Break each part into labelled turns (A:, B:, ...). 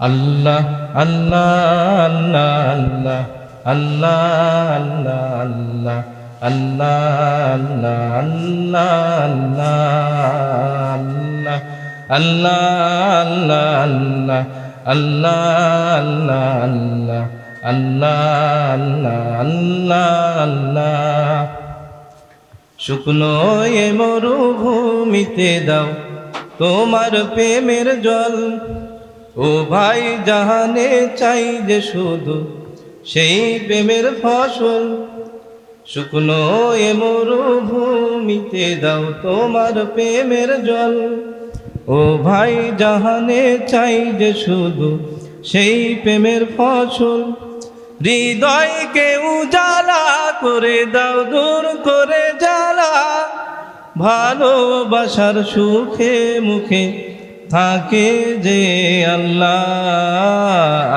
A: আল্লাহ আল্লাহ আল্লাহ আল্লাহ আল্লাহ আল্লাহ আল্লাহ আল্লাহ আল্লাহ আল্লাহ আল্লাহ আল্লাহ আল্লাহ আল্লাহ আল্লাহ আল্লাহ আল্লাহ আল্লাহ শুকনো এ মরুভূমিতে দাও তোমার প্রেমের জল ও ভাই, জাহানে চাই যে শুধু সেই প্রেমের ফসল। শুকনো এ মরুভূমিতে দাও তোমার প্রেমের জল। ও ভাই, জাহানে চাই যে শুধু সেই প্রেমের ফসল। হৃদয়কে উজালা করে দাও, দূর করে জ্বালা। ভালোবাসার সুখে মুখে থাকে যে আল্লাহ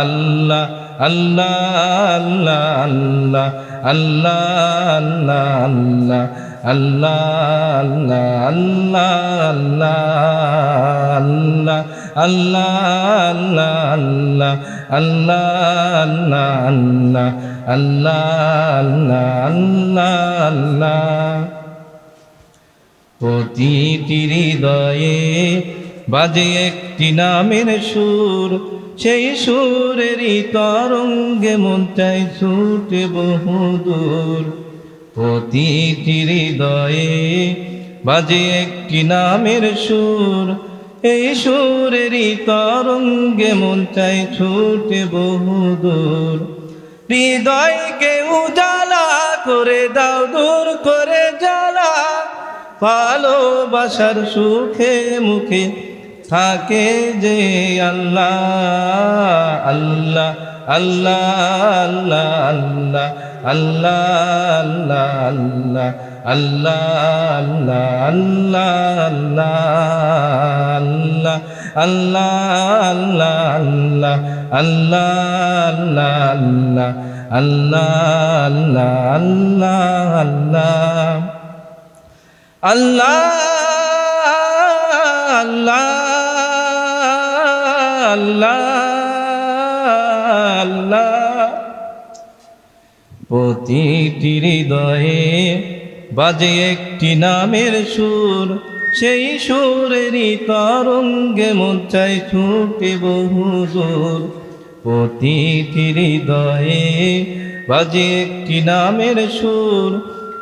A: আল্লাহ আল্লাহ আল্লাহ আল্লাহ আল্লাহ আল্লাহ আল্লাহ আল্লাহ আল্লাহ আল্লাহ আল্লাহ আল্লাহ আল্লাহ আল্লাহ আল্লাহ আল্লাহ আল্লাহ আল্লাহ প্রতিটি হৃদয়ে বাজে একটি নামের সুর, সেই সুরেরই তরঙ্গে মন চাই ছুটে বহুদূর। প্রতিটি হৃদয়ে বাজে একটি নামের সুর, এই সুরেরই তরঙ্গে মন চাই ছুটে বহুদূর। হৃদয়কে উজালা করে দাও, দূর করে জ্বালা, ভালোবাসার সুখে মুখে থাকে যে আল্লাহ আল্লাহ আল্লাহ আল্লাহ আল্লাহ আল্লাহ আল্লাহ আল্লাহ আল্লাহ আল্লাহ আল্লাহ আল্লাহ আল্লাহ আল্লাহ আল্লাহ আল্লাহ আল্লাহ আল্লাহ আল্লাহ আল্লাহ প্রতিটি হৃদয়ে বাজে একটি নামের সুর, সেই সুরেরই তরঙ্গে মোচাই ছুটে বহুদূর প্রতিটি হৃদয়ে বাজে একটি নামের সুর,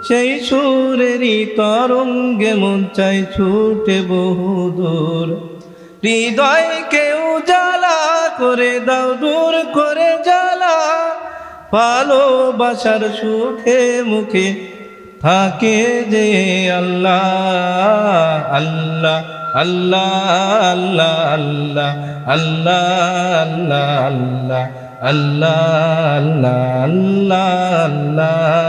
A: সেই সুরেরই তরঙ্গে মোচাই ছুটে বহুদূর হৃদয়কে উজালা করে দাও দূর করে জ্বালা ভালোবাসার সুখে মুখে থাকে যে আল্লাহ আল্লাহ আল্লাহ আল্লাহ আল্লাহ আল্লাহ আল্লাহ আল্লাহ আল্লাহ আল্লাহ